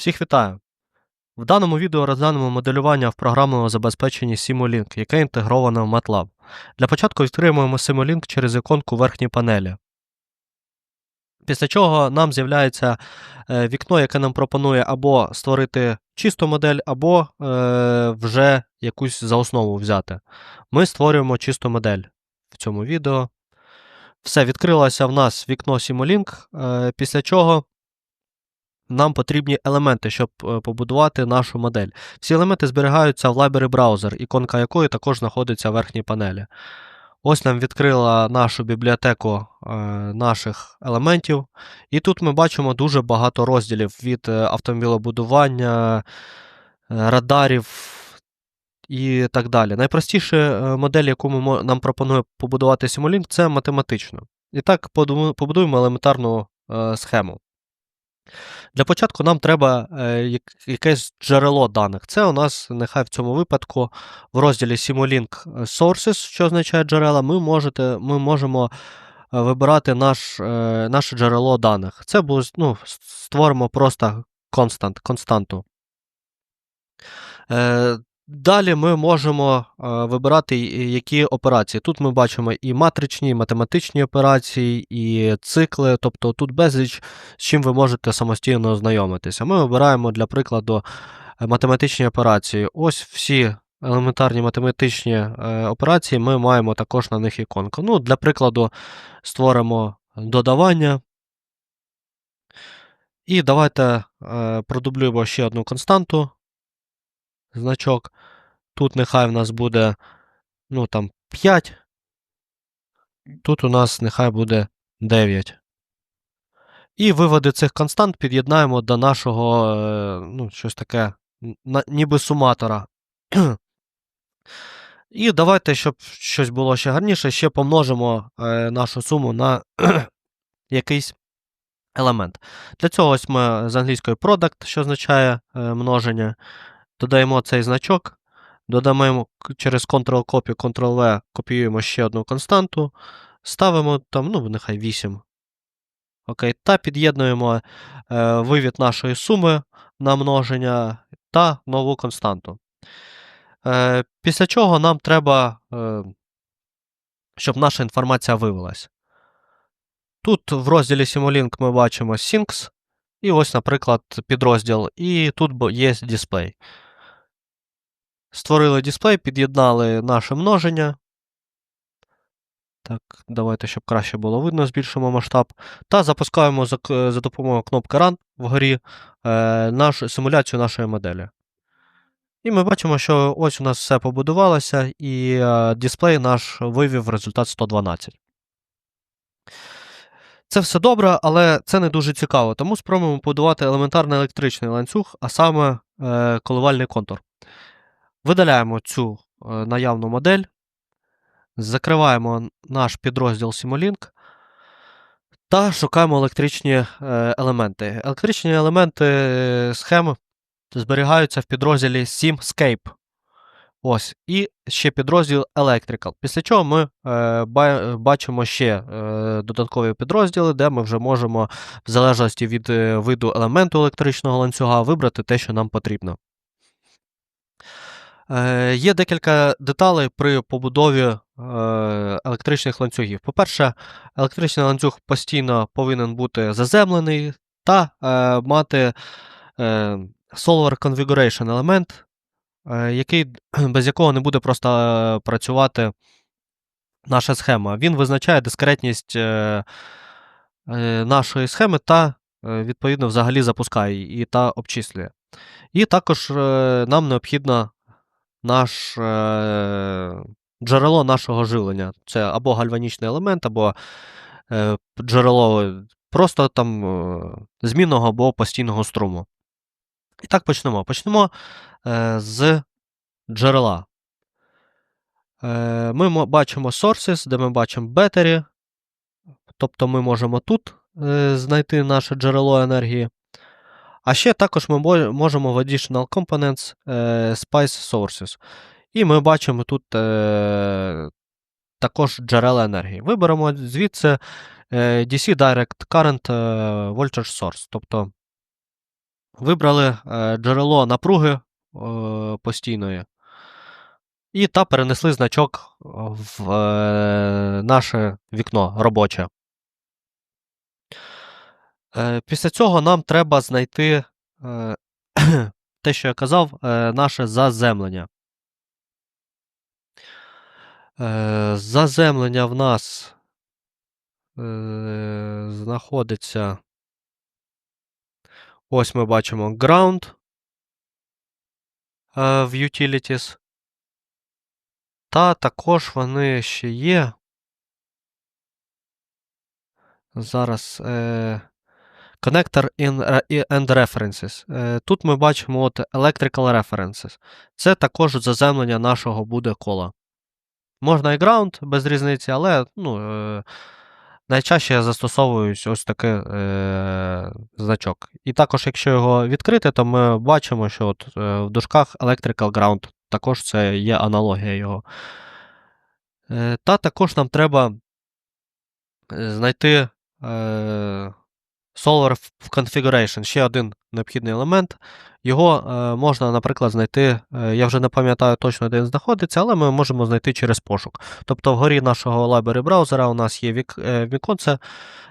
Всіх вітаю! В даному відео розглянемо моделювання в програмному забезпеченні Simulink, яке інтегровано в MATLAB. Для початку відкриємо Simulink через іконку верхній панелі. Після чого нам з'являється е, вікно, яке нам пропонує або створити чисту модель, або е, вже якусь за основу взяти. Ми створюємо чисту модель в цьому відео. Все, відкрилося в нас вікно Simulink, е, після чого нам потрібні елементи, щоб е, побудувати нашу модель. Всі елементи зберігаються в Library Browser, іконка якої також знаходиться в верхній панелі. Ось нам відкрила нашу бібліотеку е, наших елементів. І тут ми бачимо дуже багато розділів від е, автомобілебудування, е, радарів і так далі. Найпростіша модель, яку ми, нам пропонує побудувати Simulink, це математична. І так побудуємо елементарну е, схему. Для початку нам треба е, якесь джерело даних. Це у нас нехай в цьому випадку в розділі Simulink Sources, що означає джерела, ми, можете, ми можемо е, вибирати наш, е, наше джерело даних. Це буде, ну, створимо просто констант, константу. Е, Далі ми можемо е, вибирати, які операції. Тут ми бачимо і матричні, і математичні операції, і цикли, тобто тут безліч, з чим ви можете самостійно ознайомитися. Ми вибираємо, для прикладу, е, математичні операції. Ось всі елементарні математичні е, операції, ми маємо також на них іконку. Ну, для прикладу, створимо додавання. І давайте е, продублюємо ще одну константу значок. Тут нехай в нас буде ну, там, 5. Тут у нас нехай буде 9. І виводи цих констант під'єднаємо до нашого, е, ну, щось таке, ніби суматора. І давайте, щоб щось було ще гарніше, ще помножимо е, нашу суму на якийсь елемент. Для цього ось ми з англійської product, що означає е, множення, додаємо цей значок, додаємо через Ctrl-Copy, Ctrl-V, копіюємо ще одну константу, ставимо там, ну, нехай 8. Окей, та під'єднуємо е, вивід нашої суми на множення та нову константу. Е, після чого нам треба, е, щоб наша інформація вивелась. Тут в розділі Simulink ми бачимо Syncs, і ось, наприклад, підрозділ, і тут є дисплей. Створили дисплей, під'єднали наше множення. Так, давайте, щоб краще було видно, збільшимо масштаб. Та запускаємо за, за допомогою кнопки Run вгорі е, нашу, симуляцію нашої моделі. І ми бачимо, що ось у нас все побудувалося, і е, дисплей наш вивів результат 112. Це все добре, але це не дуже цікаво, тому спробуємо побудувати елементарний електричний ланцюг, а саме е, коливальний контур. Видаляємо цю е, наявну модель, закриваємо наш підрозділ Simulink та шукаємо електричні е, елементи. Електричні елементи е, схем зберігаються в підрозділі Simscape. Ось, і ще підрозділ Electrical. Після чого ми е, бачимо ще е, додаткові підрозділи, де ми вже можемо, в залежності від е, виду елементу електричного ланцюга, вибрати те, що нам потрібно. Е, є декілька деталей при побудові е, електричних ланцюгів. По-перше, електричний ланцюг постійно повинен бути заземлений та е, мати Solver Configuration елемент, який, без якого не буде просто працювати наша схема. Він визначає дискретність нашої схеми та, відповідно, взагалі запускає її та обчислює. І також нам необхідно наш, е, джерело нашого живлення. Це або гальванічний елемент, або е, джерело просто там е, змінного або постійного струму. І так почнемо. Почнемо е, з джерела. Е, ми мо- бачимо sources, де ми бачимо battery, тобто ми можемо тут е, знайти наше джерело енергії. А ще також ми можемо в Additional Components е, Spice Sources. І ми бачимо тут е, також джерела енергії. Виберемо звідси е, DC Direct Current Voltage Source. Тобто Вибрали джерело напруги постійної. І та перенесли значок в наше вікно робоче. Е, Після цього нам треба знайти е, те, що я казав, е, наше заземлення. Заземлення в нас знаходиться. Ось ми бачимо ground в utilities. Та також вони ще є. Зараз. Connector and References. Е, Тут ми бачимо от Electrical References. Це також заземлення нашого буде кола. Можна і ground без різниці, але ну, е, найчаще я застосовую ось такий е, значок. І також, якщо його відкрити, то ми бачимо, що от, е, в дужках Electrical Ground також це є аналогія його. Та також нам треба знайти. Solar Configuration ще один необхідний елемент. Його е, можна, наприклад, знайти, е, я вже не пам'ятаю точно, де він знаходиться, але ми можемо знайти через пошук. Тобто вгорі нашого library браузера у нас є е, віконце,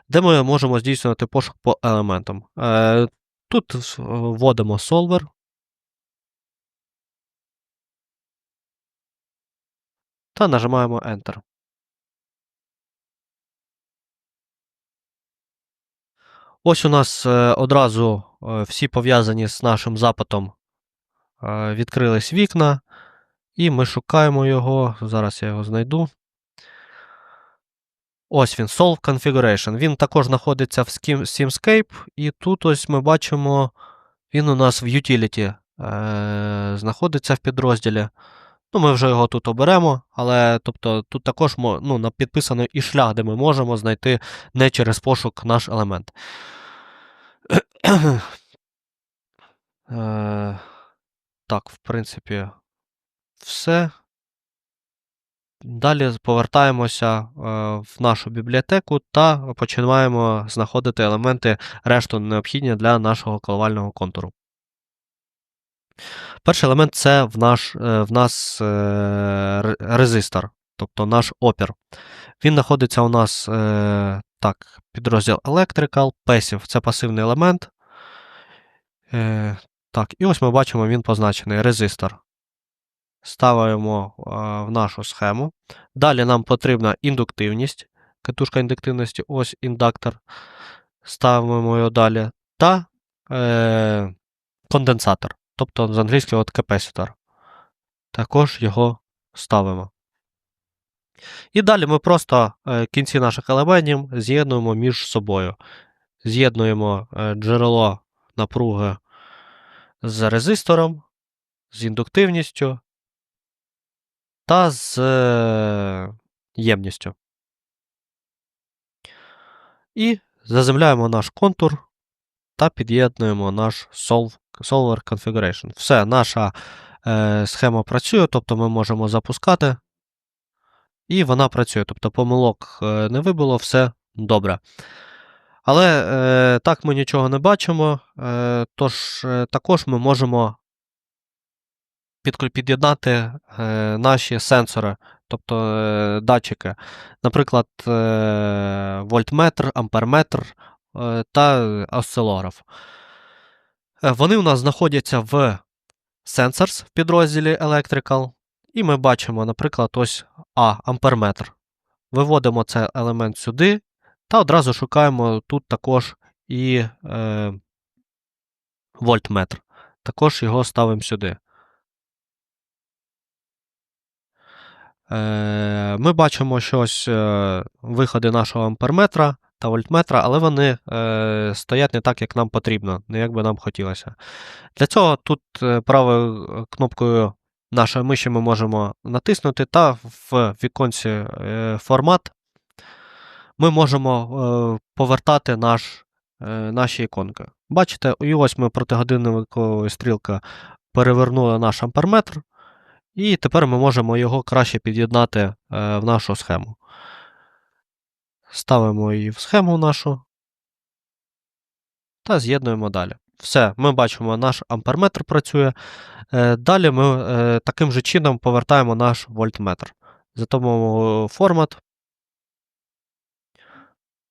де ми можемо здійснювати пошук по елементам. Тут вводимо Solver. Та нажимаємо Enter. Ось у нас е, одразу е, всі пов'язані з нашим запитом е, відкрились вікна, і ми шукаємо його. Зараз я його знайду. Ось він, Solve Configuration. Він також знаходиться в Simscape, і тут ось ми бачимо, він у нас в Utility знаходиться в підрозділі. Ну, Ми вже його тут оберемо, але тобто, тут також ну, підписано і шлях, де ми можемо знайти не через пошук наш елемент. Е, так, в принципі, все. Далі повертаємося е, в нашу бібліотеку та починаємо знаходити елементи решту необхідні для нашого коливального контуру. Перший елемент це в, наш, е, в нас е, резистор, тобто наш опір. Він знаходиться у нас е, так, підрозділ Electrical, Passive це пасивний елемент. Так, і ось ми бачимо, він позначений резистор. Ставимо в нашу схему. Далі нам потрібна індуктивність, катушка індуктивності, ось індуктор. Ставимо його далі. Та е, конденсатор, тобто з англійського от капеситор. Також його ставимо. І далі ми просто е, кінці наших елементів з'єднуємо між собою. З'єднуємо е, джерело напруги з резистором, з індуктивністю та з е, ємністю. І заземляємо наш контур та під'єднуємо наш solve, Solver Configuration. Все, наша е, схема працює, тобто ми можемо запускати. І вона працює. Тобто помилок е, не вибуло, все добре. Але е, так ми нічого не бачимо. Е, тож е, також ми можемо під'єднати е, наші сенсори, тобто е, датчики, наприклад, е, вольтметр, амперметр е, та осцилограф. Е, Вони у нас знаходяться в Sensors в підрозділі Electrical, і ми бачимо, наприклад, ось А, амперметр. Виводимо цей елемент сюди, та одразу шукаємо тут також і е, вольтметр. Також його ставимо сюди. Е, Ми бачимо, що ось е, виходи нашого амперметра та вольтметра, але вони е, стоять не так, як нам потрібно, не як би нам хотілося. Для цього тут е, правою кнопкою нашої миші ми можемо натиснути, та в віконці е, формат ми можемо е, повертати наш, е, наші іконки. Бачите, і ось ми протигодинниковою стрілка перевернули наш амперметр. І тепер ми можемо його краще під'єднати е, в нашу схему. Ставимо її в схему нашу та з'єднуємо далі. Все, ми бачимо, наш амперметр працює. Е, Далі ми е, таким же чином повертаємо наш вольтметр. Затомуємо формат.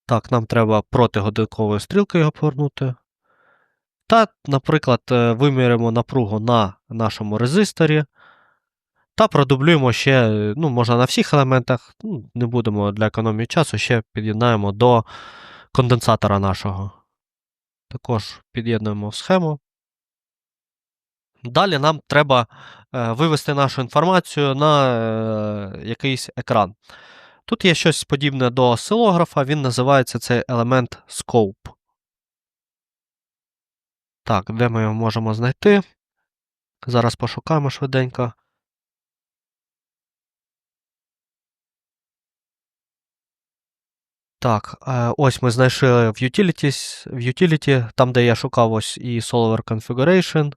Так, нам треба проти годинкової стрілки його повернути. Та, наприклад, е, виміряємо напругу на нашому резисторі. Та продублюємо ще, ну, можна на всіх елементах, ну, не будемо для економії часу, ще під'єднаємо до конденсатора нашого. Також під'єднуємо в схему. Далі нам треба е, вивести нашу інформацію на е, якийсь екран. Тут є щось подібне до осцилографа, він називається цей елемент Scope. Так, де ми його можемо знайти? Зараз пошукаємо швиденько. Так, е, ось ми знайшли в Utilities, в Utility, там, де я шукав ось і Solver Configuration.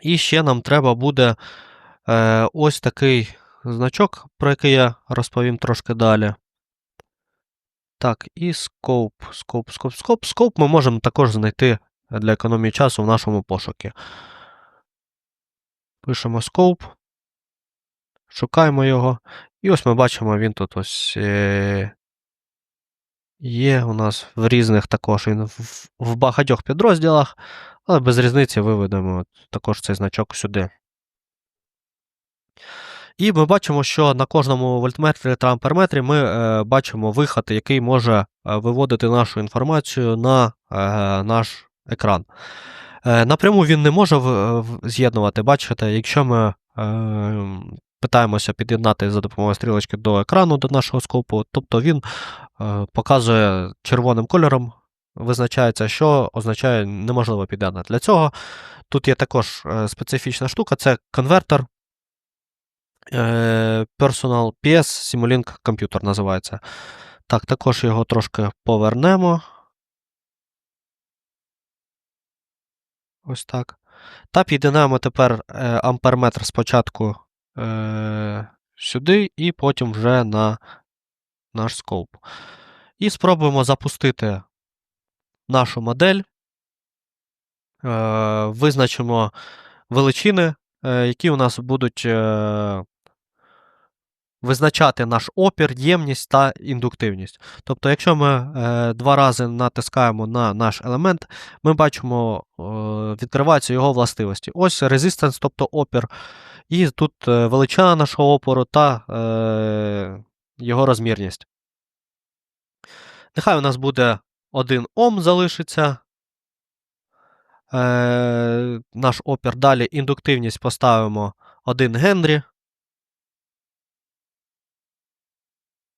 І ще нам треба буде е, ось такий значок, про який я розповім трошки далі. Так, і Scope, Scope, Scope, Scope. Scope ми можемо також знайти для економії часу в нашому пошукі. Пишемо Scope. Шукаємо його. І ось ми бачимо, він тут ось е, є у нас в різних також він в, в багатьох підрозділах, але без різниці виведемо також цей значок сюди. І ми бачимо, що на кожному вольтметрі та амперметрі ми е, бачимо виход, який може е, виводити нашу інформацію на е, наш екран. Е, напряму він не може з'єднувати. Бачите, якщо ми е, питаємося під'єднати за допомогою стрілочки до екрану до нашого скопу, тобто він показує червоним кольором, визначається, що означає неможливо під'єднати. Для цього тут є також е, специфічна штука, це конвертер. Е, Personal PS Simulink Computer називається. Так, також його трошки повернемо. Ось так. Та під'єднаємо тепер е, амперметр спочатку е, сюди, і потім вже на наш скоп. І спробуємо запустити нашу модель. Е, Визначимо величини, е, які у нас будуть е, визначати наш опір, ємність та індуктивність. Тобто, якщо ми два рази натискаємо на наш елемент, ми бачимо, відкриваються його властивості. Ось resistance, тобто опір, і тут величина нашого опору та його розмірність. Нехай у нас буде 1 Ом залишиться. Е, Наш опір. Далі індуктивність поставимо 1 Генрі.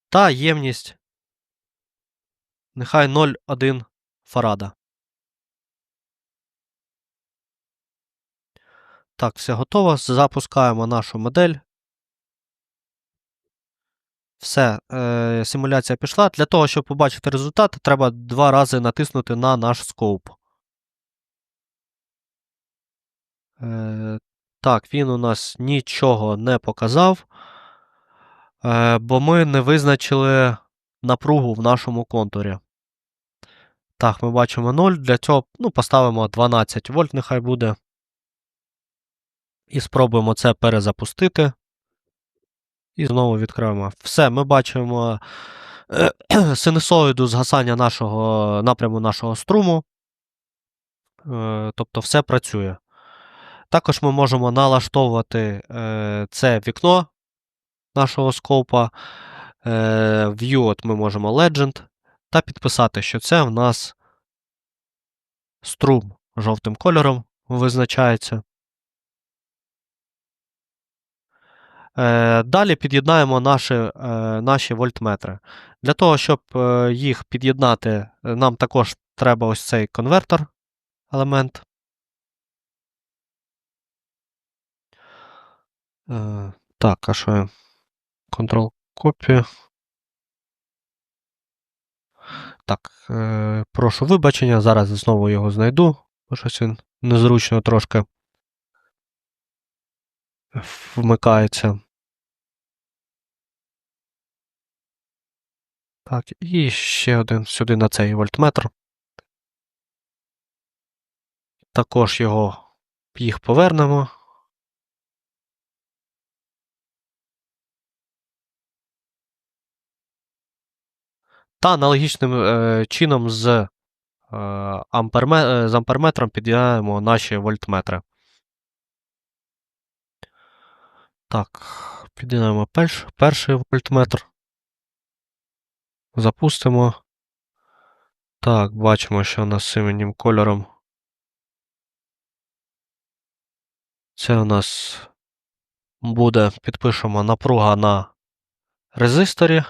Та ємність нехай 0,1 фарада. Так, все готово. Запускаємо нашу модель. Все, е, симуляція пішла. Для того, щоб побачити результат, треба два рази натиснути на наш скоп. Е, так, він у нас нічого не показав. Е, бо ми не визначили напругу в нашому контурі. Так, ми бачимо 0. Для цього ну, поставимо 12 вольт, нехай буде. І спробуємо це перезапустити. І знову відкриємо. Все, ми бачимо е, синусоїду згасання нашого напряму нашого струму. Е, тобто все працює. Також ми можемо налаштовувати е, це вікно нашого скопа. View от ми можемо Legend та підписати, що це в нас струм жовтим кольором визначається. Е, Далі під'єднаємо наші е, наші вольтметри. Для того, щоб е, їх під'єднати, нам також треба ось цей конвертер елемент. Е, Так, а що я? Ctrl-копія. Так, е, прошу вибачення, зараз знову його знайду, бо щось він незручно трошки вмикається. Так, і ще один сюди на цей вольтметр. Також його їх повернемо. Та аналогічним е, чином з, е, амперме, е, з амперметром під'єднаємо наші вольтметри. Так, під'єднаємо перш, перший вольтметр. Запустимо. Так, бачимо, що у нас синім кольором. Це у нас буде, підпишемо напруга на резисторі.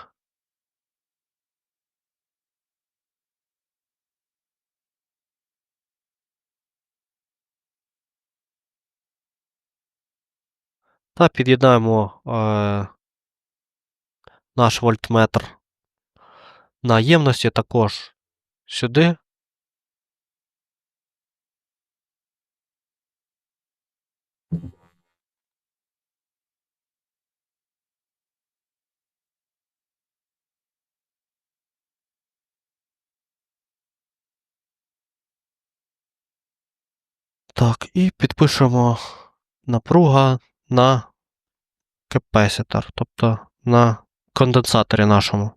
Та під'єднаємо е, наш вольтметр на ємності також сюди. Так, і підпишемо напруга на капеситор, тобто на конденсаторі нашому.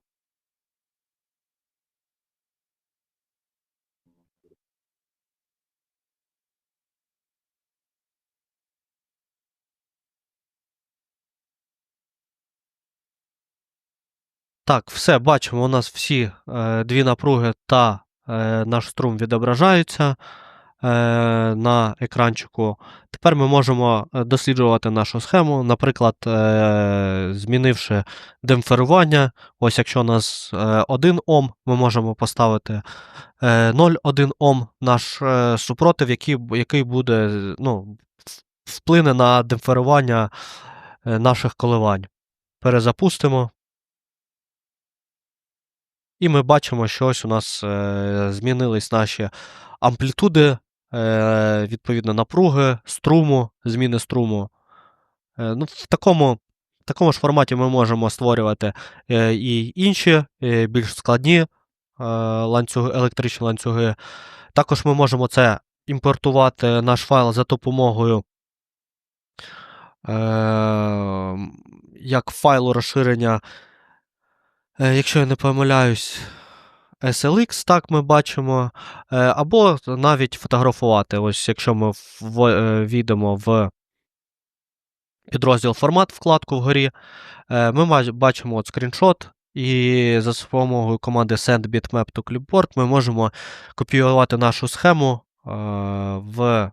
Так, все, бачимо, у нас всі е, дві напруги та е, наш струм відображаються на екранчику. Тепер ми можемо е, досліджувати нашу схему, наприклад, е, змінивши демпферування. Ось якщо у нас е, 1 Ом, ми можемо поставити е, 0,1 Ом наш е, супротив, який, який буде ну, вплине на демпферування е, наших коливань. Перезапустимо. І ми бачимо, що ось у нас е, змінились наші амплітуди, е, відповідно, напруги, струму, зміни струму. Е, ну, в, такому, такому ж форматі ми можемо створювати е, і інші, е, більш складні е, ланцюги, електричні ланцюги. Також ми можемо це імпортувати наш файл за допомогою е, як файлу розширення. Е, Якщо я не помиляюсь, SLX, так ми бачимо, е, або навіть фотографувати. Ось якщо ми е, війдемо в підрозділ формат вкладку вгорі, е, ми бачимо от скріншот, і за допомогою команди Send bitmap to clipboard ми можемо копіювати нашу схему в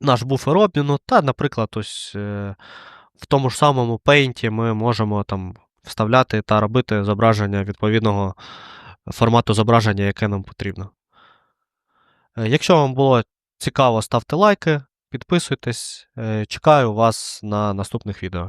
наш буфер обміну, та, наприклад, ось в тому ж самому Paint ми можемо там вставляти та робити зображення відповідного формату зображення, яке нам потрібно. Е, Якщо вам було цікаво, ставте лайки, підписуйтесь. Е, Чекаю вас на наступних відео.